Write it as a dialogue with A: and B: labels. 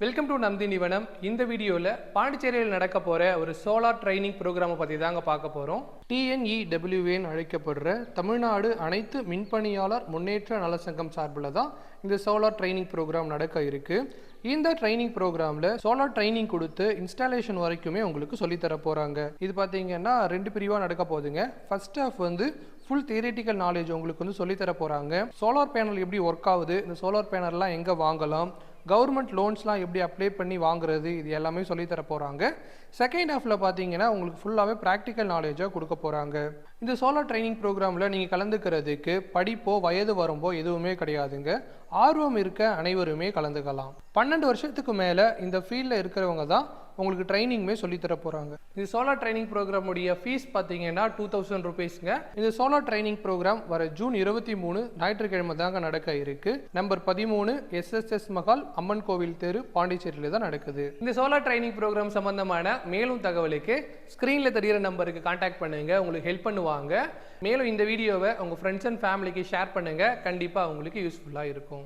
A: Welcome to Nandi நிவனம் இந்த வீடியோவில் பாண்டிச்சேரியில் நடக்க போகிற ஒரு சோலார் ட்ரைனிங் ப்ரோக்ராமை பற்றி தாங்க பார்க்க போகிறோம் டிஎன்இடபிள்யூஏன்னு அழைக்கப்படுற தமிழ்நாடு அனைத்து மின்பணியாளர் முன்னேற்ற நலசங்கம் சார்பில் தான் இந்த சோலார் ட்ரைனிங் ப்ரோக்ராம் நடக்க இருக்குது இந்த ட்ரைனிங் ப்ரோக்ராமில் சோலார் ட்ரைனிங் கொடுத்து இன்ஸ்டாலேஷன் வரைக்குமே உங்களுக்கு சொல்லித்தர போகிறாங்க இது பார்த்தீங்கன்னா ரெண்டு பிரிவாக நடக்க போகுதுங்க. ஃபர்ஸ்ட் ஆஃப் வந்து ஃபுல் தியரிட்டிக்கல் நாலேஜ் உங்களுக்கு வந்து சொல்லித்தர போகிறாங்க சோலார் பேனல் எப்படி ஒர்க் ஆகுது? இந்த சோலார் பேனல்லாம் எங்கே வாங்கலாம்? கவர்மெண்ட் லோன்ஸ்லாம் எப்படி அப்ளை பண்ணி வாங்குறது இது எல்லாமே சொல்லித்தர போகிறாங்க செகண்ட் ஹாஃபில் பார்த்தீங்கன்னா உங்களுக்கு ஃபுல்லாகவே ப்ராக்டிக்கல் நாலேஜாக கொடுக்க போகிறாங்க இந்த சோலார் ட்ரைனிங் ப்ரோக்ராமில் நீங்கள் கலந்துக்கிறதுக்கு படிப்போ வயது வரம்போ எதுவுமே கிடையாதுங்க. ஆர்வம் இருக்க அனைவருமே கலந்துக்கலாம். பன்னெண்டு வருஷத்துக்கு மேலே இந்த ஃபீல்டில் இருக்கிறவங்க தான் உங்களுக்கு ட்ரைனிங்குமே சொல்லித்தர போகிறாங்க இந்த சோலார் ட்ரைனிங் ப்ரோக்ராமுடைய ஃபீஸ் பார்த்தீங்கன்னா டூ தௌசண்ட் ருபீஸ்ங்க இந்த சோலார் ட்ரைனிங் ப்ரோக்ராம் வர ஜூன் இருபத்தி மூணு ஞாயிற்றுக்கிழமை தாங்க நடக்க இருக்கு. நம்பர் பதிமூணு எஸ்எஸ்எஸ் மகால் அம்மன் கோவில் தெரு பாண்டிச்சேரியில் தான் நடக்குது. இந்த சோலார் ட்ரைனிங் ப்ரோக்ராம் சம்பந்தமான மேலும் தகவலுக்கு ஸ்க்ரீனில் தெரிகிற நம்பருக்கு காண்டாக்ட் பண்ணுங்க. உங்களுக்கு ஹெல்ப் பண்ணுவாங்க. மேலும் இந்த வீடியோவை உங்கள் ஃப்ரெண்ட்ஸ் அண்ட் ஃபேமிலிக்கு ஷேர் பண்ணுங்க. கண்டிப்பாக உங்களுக்கு யூஸ்ஃபுல்லாக இருக்கும்.